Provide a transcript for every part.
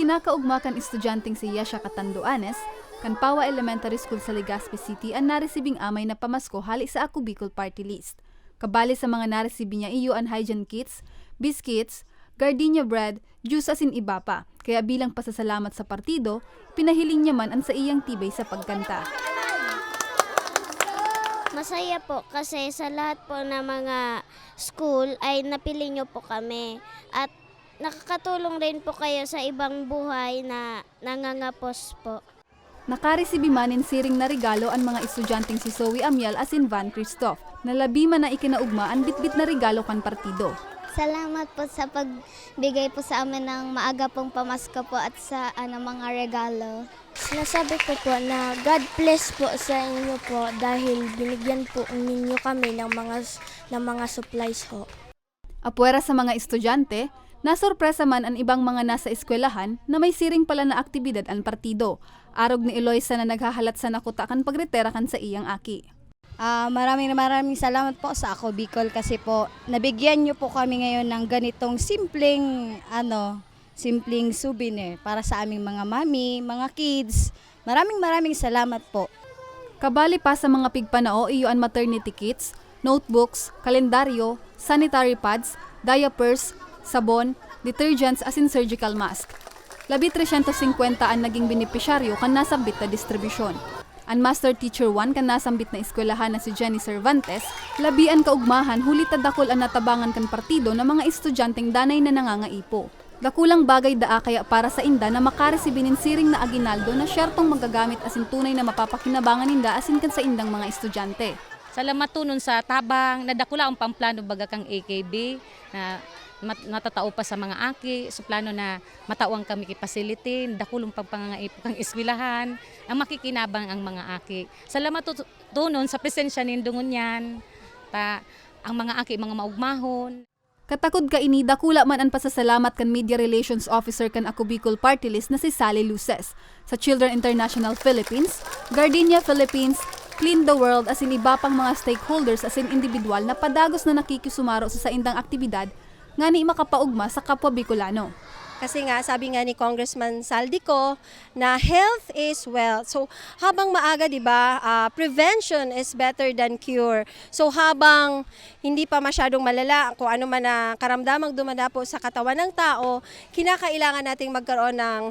kinakaugma kan estudyanteng si Yasha Katanduanes, kan Pawa Elementary School sa Legazpi City ang naresibing amay na pamasko hali sa Ako Bicol Party List. Kabali sa mga naresibi niya iyo ang hygiene kits, biscuits, gardenia bread, juice asin iba pa. Kaya bilang pasasalamat sa partido, pinahiling niya man ang sa iyang tibay sa pagkanta. Masaya po kasi sa lahat po ng mga school ay napili niyo po kami. At nakakatulong rin po kayo sa ibang buhay na nangangapos po. Nakaresibi man in siring na regalo ang mga estudyanteng si Zoe Amiel asin Van Christoph, na labi man na ikinaugma ang bitbit na regalo kan partido. Salamat po sa pagbigay po sa amin ng maaga pong pamasko po at sa ano, mga regalo. Sinasabi ko po na God bless po sa inyo po dahil binigyan po ninyo kami ng mga ng mga supplies ho. Apwera sa mga estudyante, nasorpresa man ang ibang mga nasa eskwelahan na may siring pala na aktibidad ang partido. Arog ni Eloisa na naghahalat sa nakutakan pagretera kan sa iyang aki. Ah, maraming maraming salamat po sa Ako Bicol kasi po nabigyan niyo po kami ngayon ng ganitong simpleng ano, simpleng souvenir para sa aming mga mami, mga kids. Maraming maraming salamat po. Kabali pa sa mga pigpanao iyo ang maternity kits, notebooks, kalendaryo, sanitary pads, diapers, sabon, detergents asin surgical mask. Labi 350 ang naging benepisyaryo kan nasambit na distribusyon. Ang Master Teacher 1 kan nasambit na eskwelahan na si Jenny Cervantes, labi ang kaugmahan huli tadakol ang natabangan kan partido ng mga estudyanteng danay na nangangaipo. Dakulang bagay daa kaya para sa inda na makaresibinin siring na aginaldo na syertong magagamit asin tunay na mapapakinabangan inda asin kan sa indang mga estudyante. Salamat to nun sa tabang, nadakula ang pamplano baga kang AKB na mat- natatao pa sa mga aki, sa plano na matawang kami facility, dakulong pang pangangaipo kang iswilahan, ang makikinabang ang mga aki. Salamat nun sa presensya nindungon yan, ta, ang mga aki, mga maugmahon, Katakod ka ini dakula man ang pasasalamat kan Media Relations Officer kan Ako Party List na si Sally Luces. Sa Children International Philippines, Gardenia Philippines, Clean the World asin iba pang mga stakeholders asin individual na padagos na nakikisumaro sa saindang aktibidad nga ni makapaugma sa kapwa Bicolano. Kasi nga, sabi nga ni Congressman Saldico na health is wealth. So, habang maaga, di ba, ah, prevention is better than cure. So, habang hindi pa masyadong malala kung ano man na karamdamang dumadapo sa katawan ng tao, kinakailangan nating magkaroon ng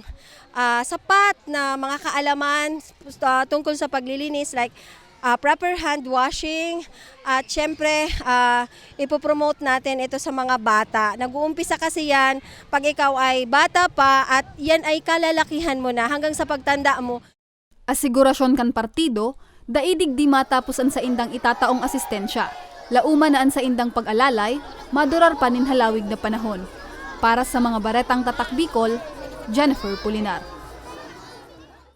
ah, sapat na mga kaalaman ah, tungkol sa paglilinis like ah, proper hand washing at syempre ah, ipopromote natin ito sa mga bata. Nag-uumpisa kasi yan pag ikaw ay bata pa at yan ay kalalakihan mo na hanggang sa pagtanda mo. Asigurasyon kan partido, daidig di matapos ang sa indang itataong asistensya. Lauma na ang sa indang pag-alalay, madurar pa halawig na panahon. Para sa mga baretang tatak Bicol, Jennifer Pulinar.